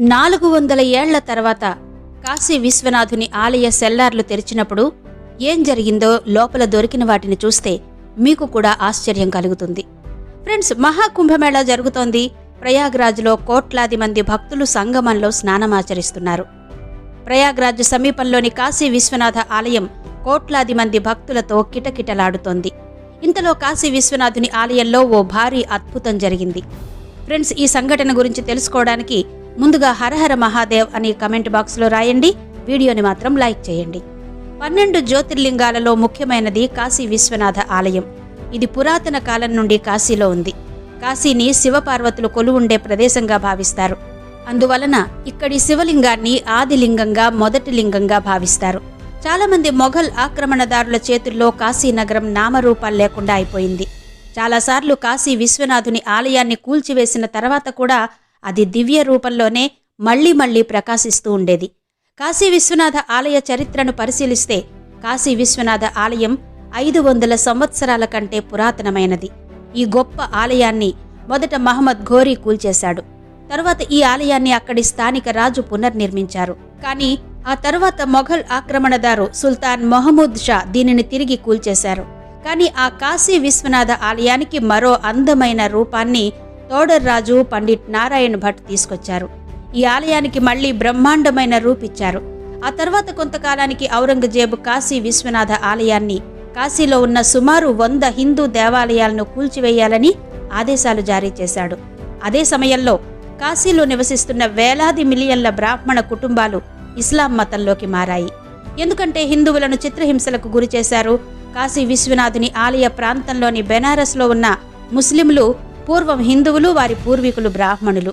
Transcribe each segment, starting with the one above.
నాలుగు వందల ఏళ్ళ తర్వాత కాశీ విశ్వనాథుని ఆలయ సెల్లార్లు తెరిచినప్పుడు ఏం జరిగిందో లోపల దొరికిన వాటిని చూస్తే మీకు కూడా ఆశ్చర్యం కలుగుతుంది. ఫ్రెండ్స్ మహాకుంభమేళా జరుగుతోంది. ప్రయాగ్రాజ్లో కోట్లాది మంది భక్తులు సంగమంలో స్నానమాచరిస్తున్నారు. ప్రయాగ్రాజ్ సమీపంలోని కాశీ విశ్వనాథ ఆలయం కోట్లాది మంది భక్తులతో కిటకిటలాడుతోంది. ఇంతలో కాశీ విశ్వనాథుని ఆలయంలో ఓ భారీ అద్భుతం జరిగింది. ఫ్రెండ్స్ ఈ సంఘటన గురించి తెలుసుకోవడానికి ముందుగా హరహర మహాదేవ్ అని కమెంట్ బాక్స్లో రాయండి. వీడియోని మాత్రం లైక్ చేయండి. పన్నెండు జ్యోతిర్లింగాలలో ముఖ్యమైనది కాశీ విశ్వనాథ ఆలయం. ఇది పురాతన కాలం నుండి కాశీలో ఉంది. కాశీని శివపార్వతులు కొలువుండే ప్రదేశంగా భావిస్తారు. అందువలన ఇక్కడి శివలింగాన్ని ఆదిలింగంగా మొదటి లింగంగా భావిస్తారు. చాలామంది మొఘల్ ఆక్రమణదారుల చేతుల్లో కాశీ నగరం నామరూపాలు లేకుండా అయిపోయింది. చాలాసార్లు కాశీ విశ్వనాథుని ఆలయాన్ని కూల్చివేసిన తర్వాత కూడా అది దివ్య రూపంలోనే మళ్ళీ మళ్ళీ ప్రకాశిస్తూ ఉండేది. కాశీ విశ్వనాథ ఆలయ చరిత్రను పరిశీలిస్తే కాశీ విశ్వనాథ ఆలయం ఐదు వందల సంవత్సరాల కంటే పురాతనమైనది. ఈ గొప్ప ఆలయాన్ని మొదట మహమ్మద్ ఘోరీ కూల్చేశాడు. తరువాత ఈ ఆలయాన్ని అక్కడి స్థానిక రాజు పునర్నిర్మించారు. కానీ ఆ తరువాత మొఘల్ ఆక్రమణదారు సుల్తాన్ మొహమ్మద్ షా దీనిని తిరిగి కూల్చేశారు. కానీ ఆ కాశీ విశ్వనాథ ఆలయానికి మరో అందమైన రూపాన్ని తోడర్ రాజు పండిట్ నారాయణ్ భట్ తీసుకొచ్చారు. ఈ ఆలయానికి మళ్ళీ బ్రహ్మాండమైన రూపిచ్చారు. ఆ తర్వాత కొంతకాలానికి ఔరంగజేబు కాశీ విశ్వనాథ ఆలయాన్ని కాశీలో ఉన్న సుమారు వంద హిందూ దేవాలయాలను కూల్చివేయాలని ఆదేశాలు జారీ చేశాడు. అదే సమయంలో కాశీలో నివసిస్తున్న వేలాది మిలియన్ల బ్రాహ్మణ కుటుంబాలు ఇస్లాం మతంలోకి మారాయి. ఎందుకంటే హిందువులను చిత్రహింసలకు గురి చేశారు కాశీ విశ్వనాథుని ఆలయ ప్రాంతంలోని బెనారస్లో ఉన్న ముస్లింలు పూర్వం హిందువులు వారి పూర్వీకులు బ్రాహ్మణులు.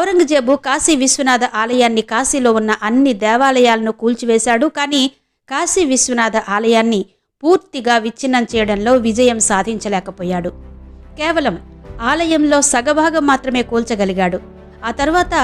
ఔరంగజేబు కాశీ విశ్వనాథ ఆలయాన్ని కాశీలో ఉన్న అన్ని దేవాలయాలను కూల్చివేశాడు. కానీ కాశీ విశ్వనాథ ఆలయాన్ని పూర్తిగా విచ్ఛిన్నం చేయడంలో విజయం సాధించలేకపోయాడు. కేవలం ఆలయంలో సగభాగం మాత్రమే కూల్చగలిగాడు. ఆ తర్వాత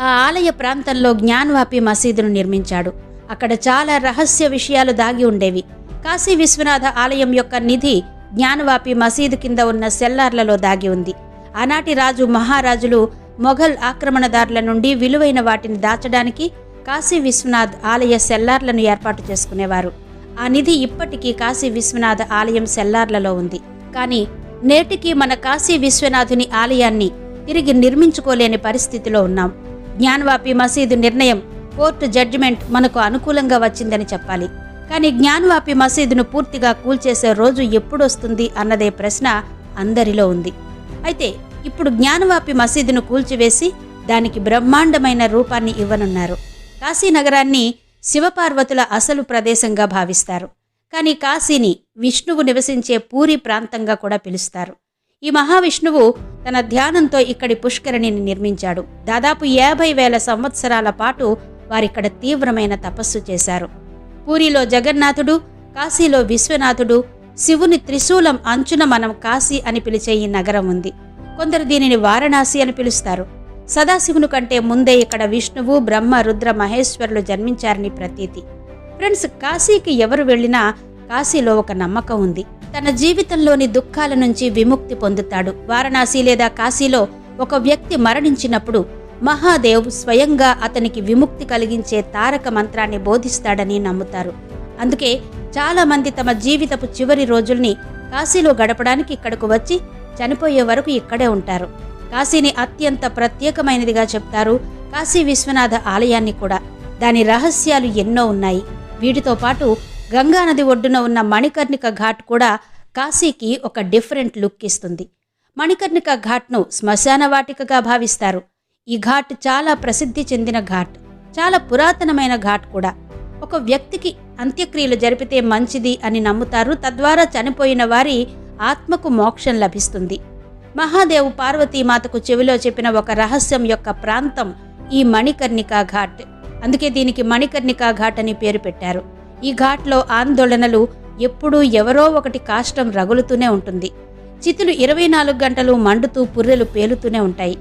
ఆ ఆలయ ప్రాంతంలో జ్ఞాన్వాపి మసీదును నిర్మించాడు. అక్కడ చాలా రహస్య విషయాలు దాగి ఉండేవి. కాశీ విశ్వనాథ ఆలయం యొక్క నిధి జ్ఞానవాపి మసీదు కింద ఉన్న సెల్లార్లలో దాగి ఉంది. ఆనాటి రాజు మహారాజులు మొఘల్ ఆక్రమణదారుల నుండి విలువైన వాటిని దాచడానికి కాశీ విశ్వనాథ్ ఆలయ సెల్లార్లను ఏర్పాటు చేసుకునేవారు. ఆ నిధి ఇప్పటికీ కాశీ విశ్వనాథ ఆలయం సెల్లార్లలో ఉంది. కానీ నేటికి మన కాశీ విశ్వనాథుని ఆలయాన్ని తిరిగి నిర్మించుకోలేని పరిస్థితిలో ఉన్నాం. జ్ఞానవాపి మసీదు నిర్ణయం కోర్టు జడ్జిమెంట్ మనకు అనుకూలంగా వచ్చిందని చెప్పాలి. కానీ జ్ఞానవాపి మసీదును పూర్తిగా కూల్చేసే రోజు ఎప్పుడొస్తుంది అన్నదే ప్రశ్న అందరిలో ఉంది. అయితే ఇప్పుడు జ్ఞానవాపి మసీదును కూల్చివేసి దానికి బ్రహ్మాండమైన రూపాన్ని ఇవ్వనున్నారు. కాశీ నగరాన్ని శివపార్వతుల అసలు ప్రదేశంగా భావిస్తారు. కానీ కాశీని విష్ణువు నివసించే పూరి ప్రాంతంగా కూడా పిలుస్తారు. ఈ మహావిష్ణువు తన ధ్యానంతో ఇక్కడి పుష్కరిణిని నిర్మించాడు. దాదాపు యాభై వేల సంవత్సరాల పాటు వారిక్కడ తీవ్రమైన తపస్సు చేశారు. పూరిలో జగన్నాథుడు కాశీలో విశ్వనాథుడు శివుని త్రిశూలం అంచున మనం కాశీ అని పిలిచే ఈ నగరం ఉంది. కొందరు దీనిని వారణాసి అని పిలుస్తారు. సదాశివుని కంటే ముందే ఇక్కడ విష్ణువు బ్రహ్మ రుద్ర మహేశ్వరులు జన్మించారని ప్రతీతి. ఫ్రెండ్స్ కాశీకి ఎవరు వెళ్ళినా కాశీలో ఒక నమ్మకం ఉంది. తన జీవితంలోని దుఃఖాల నుంచి విముక్తి పొందుతాడు. వారణాసి లేదా కాశీలో ఒక వ్యక్తి మరణించినప్పుడు మహాదేవ్ స్వయంగా అతనికి విముక్తి కలిగించే తారక మంత్రాన్ని బోధిస్తాడని నమ్ముతారు. అందుకే చాలామంది తమ జీవితపు చివరి రోజుల్ని కాశీలో గడపడానికి ఇక్కడకు వచ్చి చనిపోయే వరకు ఇక్కడే ఉంటారు. కాశీని అత్యంత ప్రత్యేకమైనదిగా చెప్తారు కాశీ విశ్వనాథ ఆలయాన్ని కూడా. దాని రహస్యాలు ఎన్నో ఉన్నాయి. వీటితో పాటు గంగానది ఒడ్డున ఉన్న మణికర్ణిక ఘాట్ కూడా కాశీకి ఒక డిఫరెంట్ లుక్ ఇస్తుంది. మణికర్ణిక ఘాట్ను శ్మశాన వాటికగా భావిస్తారు. ఈ ఘాట్ చాలా ప్రసిద్ధి చెందిన ఘాట్. చాలా పురాతనమైన ఘాట్ కూడా. ఒక వ్యక్తికి అంత్యక్రియలు జరిపితే మంచిది అని నమ్ముతారు. తద్వారా చనిపోయిన వారి ఆత్మకు మోక్షం లభిస్తుంది. మహాదేవు పార్వతీమాతకు చెవిలో చెప్పిన ఒక రహస్యం యొక్క ప్రాంతం ఈ మణికర్ణికా ఘాట్. అందుకే దీనికి మణికర్ణికా ఘాట్ అని పేరు పెట్టారు. ఈ ఘాట్లో ఆందోళనలు ఎప్పుడూ ఎవరో ఒకటి కాష్టం రగులుతూనే ఉంటుంది. చితులు ఇరవై నాలుగు గంటలు మండుతూ పుర్రెలు పేలుతూనే ఉంటాయి.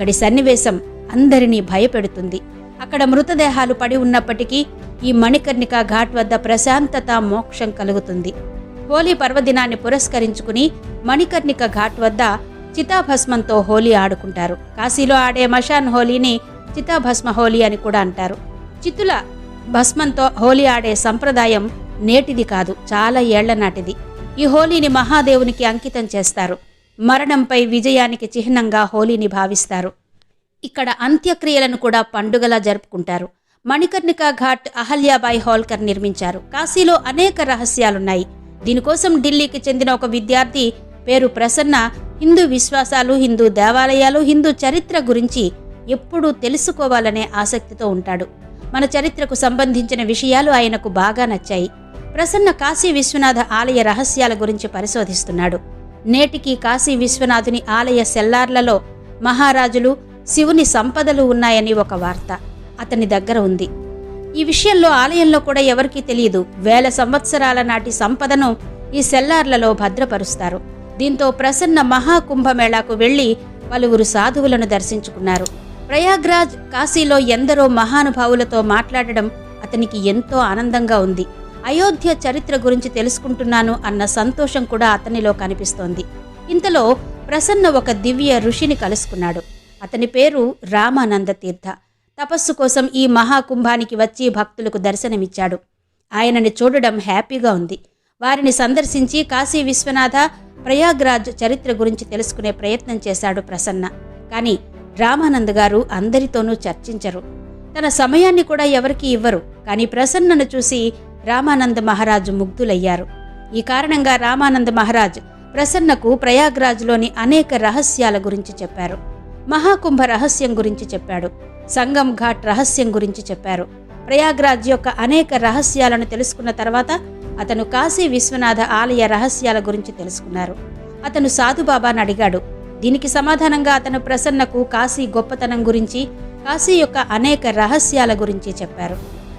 ఇక్కడి సన్నివేశం అందరినీ భయపెడుతుంది. అక్కడ మృతదేహాలు పడి ఉన్నప్పటికీ ఈ మణికర్ణిక ఘాట్ వద్ద ప్రశాంతత మోక్షం కలుగుతుంది. హోలీ పర్వదినాన్ని పురస్కరించుకుని మణికర్ణిక ఘాట్ వద్ద చితాభస్మంతో హోలీ ఆడుకుంటారు. కాశీలో ఆడే మషాన్ హోలీని చితాభస్మ హోలీ అని కూడా అంటారు. చిత్తుల భస్మంతో హోలీ ఆడే సంప్రదాయం నేటిది కాదు చాలా ఏళ్ళ నాటిది. ఈ హోలీని మహాదేవునికి అంకితం చేస్తారు. మరణంపై విజయానికి చిహ్నంగా హోలీని భావిస్తారు. ఇక్కడ అంత్యక్రియలను కూడా పండుగలా జరుపుకుంటారు. మణికర్ణికా ఘాట్ అహల్యాబాయి హోల్కర్ నిర్మించారు. కాశీలో అనేక రహస్యాలున్నాయి. దీనికోసం ఢిల్లీకి చెందిన ఒక విద్యార్థి పేరు ప్రసన్న హిందూ విశ్వాసాలు హిందూ దేవాలయాలు హిందూ చరిత్ర గురించి ఎప్పుడూ తెలుసుకోవాలనే ఆసక్తితో ఉంటాడు. మన చరిత్రకు సంబంధించిన విషయాలు ఆయనకు బాగా నచ్చాయి. ప్రసన్న కాశీ విశ్వనాథ ఆలయ రహస్యాల గురించి పరిశోధిస్తున్నాడు. నేటికి కాశీ విశ్వనాథుని ఆలయ సెల్లార్లలో మహారాజులు శివుని సంపదలు ఉన్నాయని ఒక వార్త అతని దగ్గర ఉంది. ఈ విషయంలో ఆలయంలో కూడా ఎవరికీ తెలియదు. వేల సంవత్సరాల నాటి సంపదను ఈ సెల్లార్లలో భద్రపరుస్తారు. దీంతో ప్రసన్న మహాకుంభమేళాకు వెళ్ళి పలువురు సాధువులను దర్శించుకున్నారు. ప్రయాగ్రాజ్ కాశీలో ఎందరో మహానుభావులతో మాట్లాడడం అతనికి ఎంతో ఆనందంగా ఉంది. అయోధ్య చరిత్ర గురించి తెలుసుకుంటున్నాను అన్న సంతోషం కూడా అతనిలో కనిపిస్తోంది. ఇంతలో ప్రసన్న ఒక దివ్య ఋషిని కలుసుకున్నాడు. అతని పేరు రామానంద తీర్థ తపస్సు కోసం ఈ మహాకుంభానికి వచ్చి భక్తులకు దర్శనమిచ్చాడు. ఆయనని చూడడం హ్యాపీగా ఉంది. వారిని సందర్శించి కాశీ విశ్వనాథ ప్రయాగ్రాజ్ చరిత్ర గురించి తెలుసుకునే ప్రయత్నం చేశాడు ప్రసన్న. కానీ రామానంద్ గారు అందరితోనూ చర్చించరు. తన సమయాన్ని కూడా ఎవరికీ ఇవ్వరు. కానీ ప్రసన్నను చూసి రామానంద మహారాజు ముగ్ధులయ్యారు. ఈ కారణంగా రామానంద మహారాజ్ ప్రసన్నకు ప్రయాగ్రాజ్లోని అనేక రహస్యాల గురించి చెప్పారు. మహాకుంభ రహస్యం గురించి చెప్పాడు. సంగం ఘాట్ రహస్యం గురించి చెప్పారు. ప్రయాగ్రాజ్ యొక్క అనేక రహస్యాలను తెలుసుకున్న తర్వాత అతను కాశీ విశ్వనాథ ఆలయ రహస్యాల గురించి తెలుసుకున్నారు. అతను సాధుబాబాను అడిగాడు. దీనికి సమాధానంగా అతను ప్రసన్నకు కాశీ గొప్పతనం గురించి కాశీ యొక్క అనేక రహస్యాల గురించి చెప్పారు.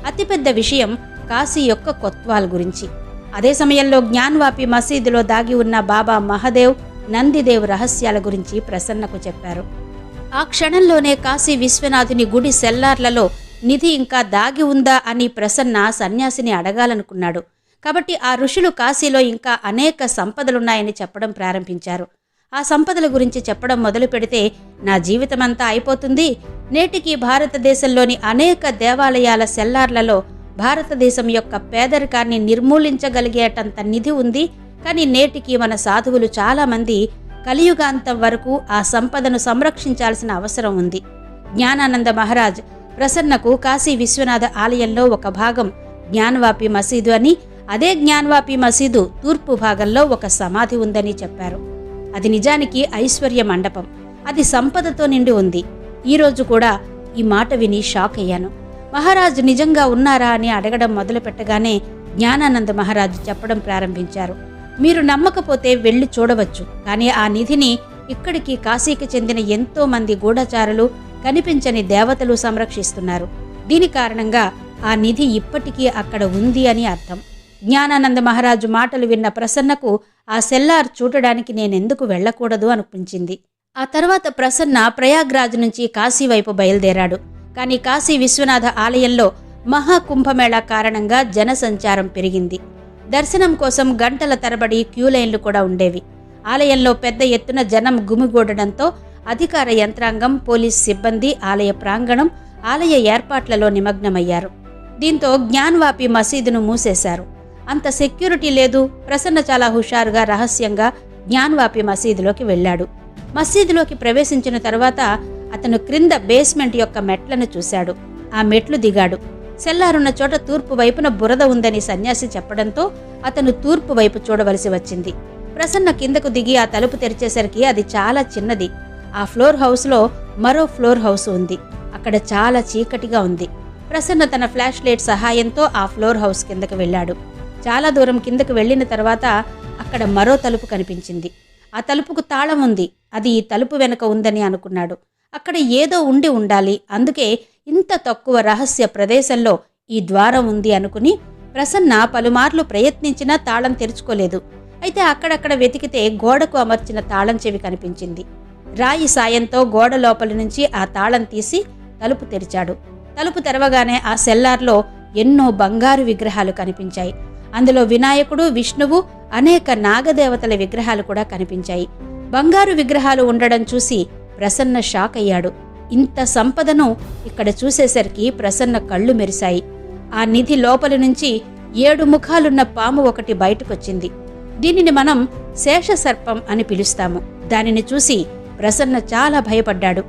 అతిపెద్ద విషయం కాశీ యొక్క కొత్వాల్ గురించి. అదే సమయంలో జ్ఞాన్వాపి మసీదులో దాగి ఉన్న బాబా మహదేవ్ నందిదేవ్ రహస్యాల గురించి ప్రసన్నకు చెప్పారు. ఆ క్షణంలోనే కాశీ విశ్వనాథుని గుడి సెల్లార్లలో నిధి ఇంకా దాగి ఉందా అని ప్రసన్న సన్యాసిని అడగాలనుకున్నాడు. కాబట్టి ఆ ఋషులు కాశీలో ఇంకా అనేక సంపదలున్నాయని చెప్పడం ప్రారంభించారు. ఆ సంపదల గురించి చెప్పడం మొదలు పెడితే నా జీవితమంతా అయిపోతుంది. నేటికి భారతదేశంలోని అనేక దేవాలయాల సెల్లార్లలో భారతదేశం యొక్క పేదరికాన్ని నిర్మూలించగలిగేటంత నిధి ఉంది. కానీ నేటికి మన సాధువులు చాలామంది కలియుగాంతం వరకు ఆ సంపదను సంరక్షించాల్సిన అవసరం ఉంది. జ్ఞానానంద మహారాజ్ ప్రసన్నకు కాశీ విశ్వనాథ ఆలయంలో ఒక భాగం జ్ఞానవాపి మసీదు అని అదే జ్ఞానవాపి మసీదు తూర్పు భాగంలో ఒక సమాధి ఉందని చెప్పారు. అది నిజానికి ఐశ్వర్య మండపం. అది సంపదతో నిండి ఉంది. ఈరోజు కూడా ఈ మాట విని షాక్ అయ్యాను. మహారాజు నిజంగా ఉన్నారా అని అడగడం మొదలుపెట్టగానే జ్ఞానానంద మహారాజు చెప్పడం ప్రారంభించారు. మీరు నమ్మకపోతే వెళ్ళి చూడవచ్చు. కానీ ఆ నిధిని ఇక్కడికి కాశీకి చెందిన ఎంతో మంది గూఢచారులు కనిపించని దేవతలు సంరక్షిస్తున్నారు. దీని కారణంగా ఆ నిధి ఇప్పటికీ అక్కడ ఉంది అని అర్థం. జ్ఞానానంద మహారాజు మాటలు విన్న ప్రసన్నకు ఆ సెల్లార్ చూడడానికి నేనెందుకు వెళ్ళకూడదు అనిపించింది. ఆ తర్వాత ప్రసన్న ప్రయాగ్రాజ్ నుంచి కాశీ వైపు బయలుదేరాడు. కానీ కాశీ విశ్వనాథ ఆలయంలో మహాకుంభమేళా కారణంగా జనసంచారం పెరిగింది. దర్శనం కోసం గంటల తరబడి క్యూ లైన్లు కూడా ఉండేవి. ఆలయంలో పెద్ద ఎత్తున జనం గుమిగూడడంతో అధికార యంత్రాంగం పోలీస్ సిబ్బంది ఆలయ ప్రాంగణం ఆలయ ఏర్పాట్లలో నిమగ్నమయ్యారు. దీంతో జ్ఞాన్వాపి మసీదును మూసేశారు. అంత సెక్యూరిటీ లేదు ప్రసన్న చాలా హుషారుగా రహస్యంగా జ్ఞాన్వాపి మసీదులోకి వెళ్ళాడు. మసీదులోకి ప్రవేశించిన తర్వాత అతను క్రింద బేస్మెంట్ యొక్క మెట్లను చూశాడు. ఆ మెట్లు దిగాడు. సెల్లారున్న చోట తూర్పు వైపున బురద ఉందని సన్యాసి చెప్పడంతో అతను తూర్పు వైపు చూడవలసి వచ్చింది. ప్రసన్న కిందకు దిగి ఆ తలుపు తెరిచేసరికి అది చాలా చిన్నది. ఆ ఫ్లోర్ హౌస్లో మరో ఫ్లోర్ హౌస్ ఉంది. అక్కడ చాలా చీకటిగా ఉంది. ప్రసన్న తన ఫ్లాష్ లైట్ సహాయంతో ఆ ఫ్లోర్ హౌస్ కిందకు వెళ్ళాడు. చాలా దూరం కిందకు వెళ్ళిన తర్వాత అక్కడ మరో తలుపు కనిపించింది. ఆ తలుపుకు తాళం ఉంది. అది ఈ తలుపు వెనుక ఉందని అనుకున్నాడు. అక్కడ ఏదో ఉండి ఉండాలి. అందుకే ఇంత తక్కువ రహస్య ప్రదేశంలో ఈ ద్వారం ఉంది అనుకుని ప్రసన్న పలుమార్లు ప్రయత్నించినా తాళం తెరుచుకోలేదు. అయితే అక్కడక్కడ వెతికితే గోడకు అమర్చిన తాళం చెవి కనిపించింది. రాయి సాయంతో గోడ లోపలి నుంచి ఆ తాళం తీసి తలుపు తెరిచాడు. తలుపు తెరవగానే ఆ సెల్లార్లో ఎన్నో బంగారు విగ్రహాలు కనిపించాయి. అందులో వినాయకుడు విష్ణువు అనేక నాగదేవతల విగ్రహాలు కూడా కనిపించాయి. బంగారు విగ్రహాలు ఉండడం చూసి ప్రసన్న షాక్ అయ్యాడు. ఇంత సంపదను ఇక్కడ చూసేసరికి ప్రసన్న కళ్ళు మెరిశాయి. ఆ నిధి లోపలి నుంచి ఏడు ముఖాలున్న పాము ఒకటి బయటకొచ్చింది. దీనిని మనం శేషసర్పం అని పిలుస్తాము. దానిని చూసి ప్రసన్న చాలా భయపడ్డాడు.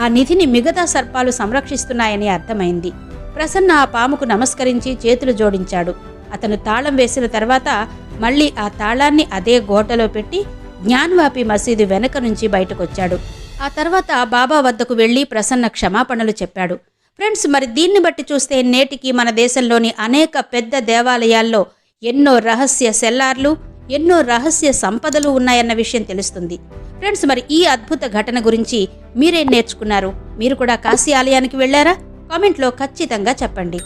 ఆ నిధిని మిగతా సర్పాలు సంరక్షిస్తున్నాయని అర్థమైంది. ప్రసన్న ఆ పాముకు నమస్కరించి చేతులు జోడించాడు. అతను తాళం వేసిన తర్వాత మళ్ళీ ఆ తాళాన్ని అదే గోటలో పెట్టి జ్ఞాన్వాపి మసీదు వెనక నుంచి బయటకొచ్చాడు. ఆ తర్వాత బాబా వద్దకు వెళ్ళి ప్రసన్న క్షమాపణలు చెప్పాడు. ఫ్రెండ్స్ మరి దీన్ని బట్టి చూస్తే నేటికి మన దేశంలోని అనేక పెద్ద దేవాలయాల్లో ఎన్నో రహస్య సెల్లార్లు ఎన్నో రహస్య సంపదలు ఉన్నాయన్న విషయం తెలుస్తుంది. ఫ్రెండ్స్ మరి ఈ అద్భుత ఘటన గురించి మీరేం నేర్చుకున్నారు? మీరు కూడా కాశీ ఆలయానికి వెళ్ళారా? కామెంట్లో ఖచ్చితంగా చెప్పండి.